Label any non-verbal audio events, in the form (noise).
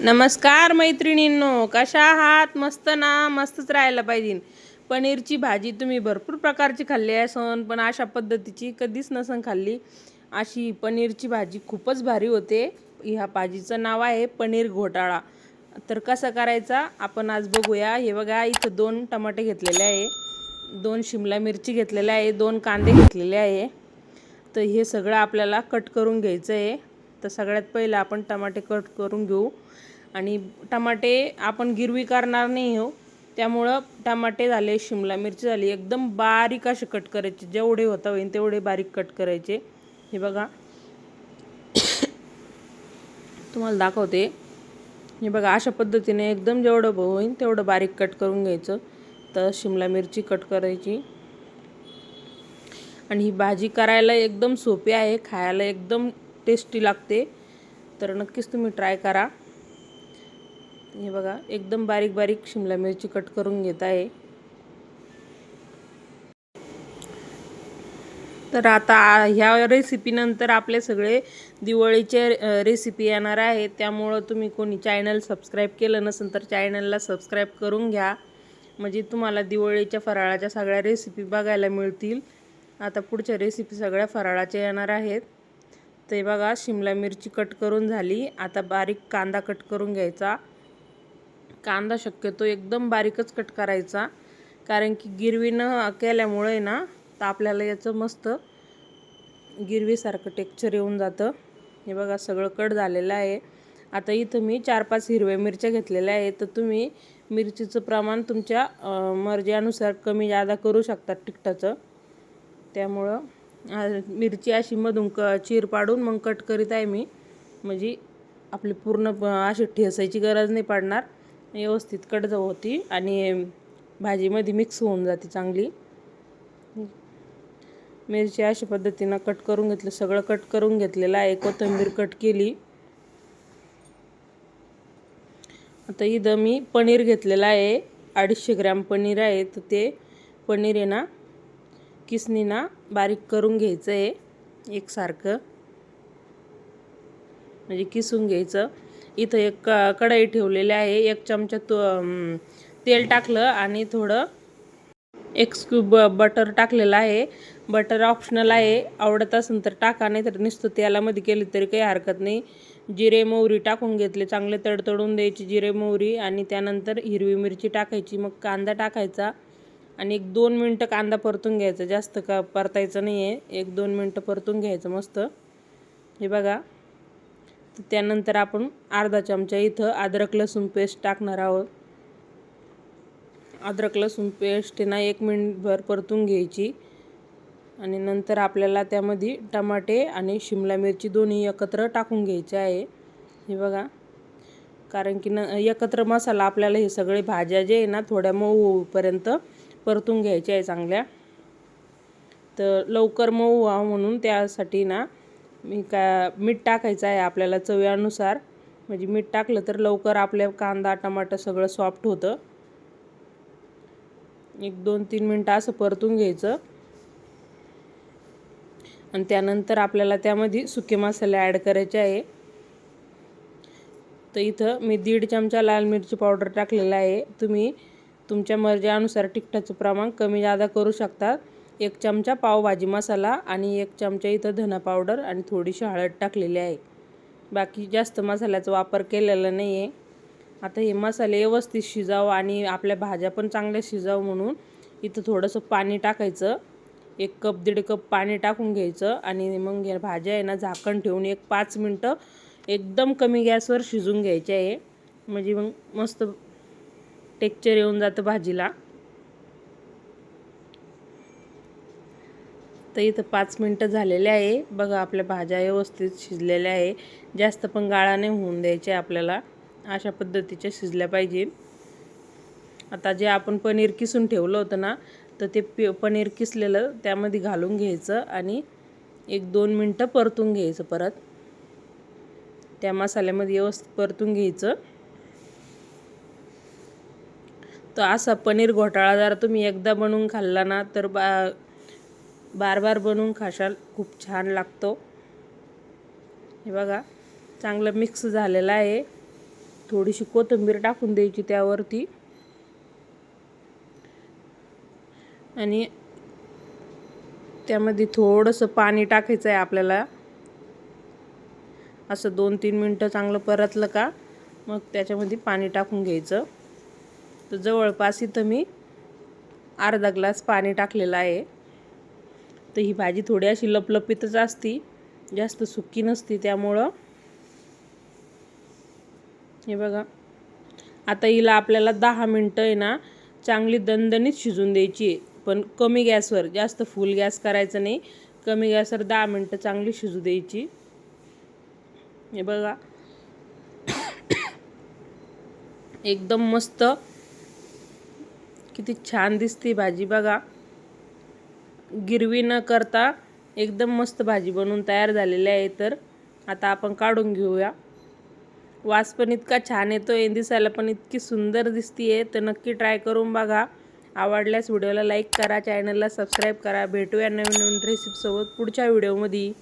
नमस्कार मैत्रिणींनो कशा आहात? मस्त ना? मस्तच राहायला पाहिजे. पनीरची भाजी तुम्ही भरपूर प्रकारची खाल्ली आहे सण पण अशा पद्धतीची कधीच नसन खाल्ली. अशी पनीरची भाजी खूपच भारी होते. ह्या भाजीचं नाव आहे पनीर घोटाळा. तर कसं करायचा? आपण आज बघूया. हे बघा इथं दोन टमाटे घेतलेले आहे. दोन शिमला मिरची घेतलेल्या आहे. दोन कांदे घेतलेले आहे. तर हे सगळं आपल्याला कट करून घ्यायचं आहे. तर सगळ्यात पहिलं आपण टमाटे कट करून घेऊ. आणि टमाटे आपण गिरवी करणार नाही हो. त्यामुळं टमाटे झाले शिमला मिरची झाली एकदम बारीक असे कट करायचे. जेवढे होता होईल तेवढे बारीक कट करायचे. हे बघा. तुम्हाला दाखवते. हे बघा अशा पद्धतीने एकदम जेवढं होईल तेवढं बारीक कट करून घ्यायचं. तर शिमला मिरची कट करायची. आणि ही भाजी करायला एकदम सोपी आहे खायला एकदम टेस्टी लागते. तर नक्कीच तुम्ही ट्राय करा. हे बघा एकदम बारीक बारीक शिमला मिरची कट करून घेत आहे. तर आता ह्या रेसिपीनंतर आपले सगळे दिवाळीचे रेसिपी येणार आहेत. त्यामुळं तुम्ही कोणी चॅनल सबस्क्राईब केलं नसेल तर चॅनलला सबस्क्राईब करून घ्या. म्हणजे तुम्हाला दिवाळीच्या फराळाच्या सगळ्या रेसिपी बघायला मिळतील. आता पुढच्या रेसिपी सगळ्या फराळाच्या येणार आहेत. ते बघा शिमला मिरची कट करून झाली. आता बारीक कांदा कट करून घ्यायचा. कांदा शक्यतो एकदम बारीकच कट करायचा. कारण की गिरवी न केल्यामुळे ना तर आपल्याला याचं मस्त गिरवीसारखं टेक्चर येऊन जातं. हे बघा सगळं कट झालेलं आहे. आता इथं मी चार पाच हिरव्या मिरच्या घेतलेल्या आहे तर तुम्ही मिरचीचं प्रमाण तुमच्या मर्जीनुसार कमी जादा करू शकता तिखटाचं त्यामुळं मिरची अशी मधून क चीर पाडून मग कट करीत आहे मी. म्हणजे आपली पूर्ण अशी ठेसायची गरज नाही पडणार. व्यवस्थित कट होती आणि भाजीमध्ये मिक्स होऊन जाते चांगली. मिरची अशा पद्धतीनं कट करून घेतलं सगळं कट करून घेतलेलं आहे. कोथिंबीर कट केली. आता इथं मी पनीर घेतलेलं आहे. अडीचशे ग्रॅम पनीर आहे. तर ते पनीर आहे ना किसनीना बारीक करून घ्यायचं आहे एकसारखं. म्हणजे किसून घ्यायचं. इथं एक क कढई ठेवलेली आहे एक चमचा तो तेल टाकलं आणि थोडं एक स्क्यूब बटर टाकलेलं आहे. बटर ऑप्शनल आहे आवडत असेल तर टाका नाही तर नुसतं तेलामध्ये केली तरी काही हरकत नाही. जिरे मोहरी टाकून घेतले चांगले तडतडून द्यायची जिरे मोहरी आणि त्यानंतर हिरवी मिरची टाकायची मग कांदा टाकायचा. आणि एक दोन मिनटं कांदा परतून घ्यायचा. जास्त का परतायचं नाही आहे एक दोन मिनटं परतून घ्यायचं मस्त. हे बघा. तर त्यानंतर आपण अर्धा चमचा इथं अद्रक लसूण पेस्ट टाकणार आहोत. अद्रक लसूण पेस्ट ना एक मिनिटभर परतून घ्यायची. आणि नंतर आपल्याला त्यामध्ये टमाटे आणि शिमला मिरची दोन्ही एकत्र टाकून घ्यायचे आहे. हे बघा. कारण की न एकत्र मसाला आपल्याला हे सगळे भाज्या जे आहे ना थोड्या मऊ होईपर्यंत परतून घ्यायच्या आहे चांगल्या. तर लवकर मऊ व्हा म्हणून त्यासाठी ना मी का मीठ टाकायचं आहे आपल्याला चव्यानुसार म्हणजे मीठ टाकलं तर लवकर आपल्या कांदा टमाटर सगळं सॉफ्ट होतं. एक दोन तीन मिनटं असं परतून घ्यायचं. आणि त्यानंतर आपल्याला त्यामध्ये सुके मसाले ॲड करायचे आहे. तर इथं मी दीड चमचा लाल मिरची पावडर टाकलेला आहे. तुम्ही तुमच्या मर्जीनुसार तिखटाचं प्रमाण कमी जादा करू शकता एक चमचा पावभाजी मसाला आणि एक चमचा इथं धना पावडर आणि थोडीशी हळद टाकलेली आहे. बाकी जास्त मसाल्याचा वापर केलेला नाही आहे आता हे मसाले व्यवस्थित शिजावं आणि आपल्या भाज्या पण चांगल्या शिजावं म्हणून इथं थोडंसं पाणी टाकायचं. एक कप दीड कप पाणी टाकून घ्यायचं आणि मग या भाज्या आहे ना झाकण ठेवून एक पाच मिनटं एकदम कमी गॅसवर शिजून घ्यायचे आहे. म्हणजे मग मस्त टेक्चर येऊन जातं भाजीला. तर इथं पाच मिनटं झालेले आहे. बघा आपल्या भाज्या व्यवस्थित शिजलेल्या आहे. जास्त पण गाळा नाही होऊन द्यायचे आपल्याला. अशा पद्धतीच्या शिजल्या पाहिजे. आता जे आपण पनीर किसून ठेवलं होतं ना तर ते पे पनीर किसलेलं त्यामध्ये घालून घ्यायचं आणि एक दोन मिनटं परतून घ्यायचं परत. त्या मसाल्यामध्ये व्यवस्थित परतून घ्यायचं. तर असा पनीर घोटाळा जर तुम्ही एकदा बनवून खाल्ला ना तर बा बार बार बनवून खाशाल. खूप छान लागतो. हे बघा चांगलं मिक्स झालेलं आहे. थोडीशी कोथिंबीर टाकून द्यायची त्यावरती. आणि त्यामध्ये थोडंसं पाणी टाकायचं आहे आपल्याला. असं दोन तीन मिनटं चांगलं परतलं का मग त्याच्यामध्ये पाणी टाकून घ्यायचं. तर जवळपास इथं मी अर्धा ग्लास पाणी टाकलेलं आहे. तर ही भाजी थोडी अशी लपलपीतच असती जास्त सुकी नसती त्यामुळं. हे बघा. आता हिला आपल्याला दहा मिनटं आहे ना चांगली दणदणीत शिजून द्यायची आहे. पण कमी गॅसवर जास्त फुल गॅस करायचं नाही. कमी गॅसवर दहा मिनटं चांगली शिजू द्यायची. हे बघा. (coughs) एकदम मस्त किती छान दिसते भाजी बघा. गिरवी न करता एकदम मस्त भाजी बनवून तयार झालेली आहे तर. आता आपण काढून घेऊया. वास पण इतका छान येतो आहे दिसायला पण इतकी सुंदर दिसतीये. तर नक्की ट्राय करून बघा. आवडल्यास व्हिडिओला लाईक करा चॅनलला सबस्क्राईब करा. भेटूया नवीन नवीन रेसिपीसोबत पुढच्या व्हिडिओमध्ये.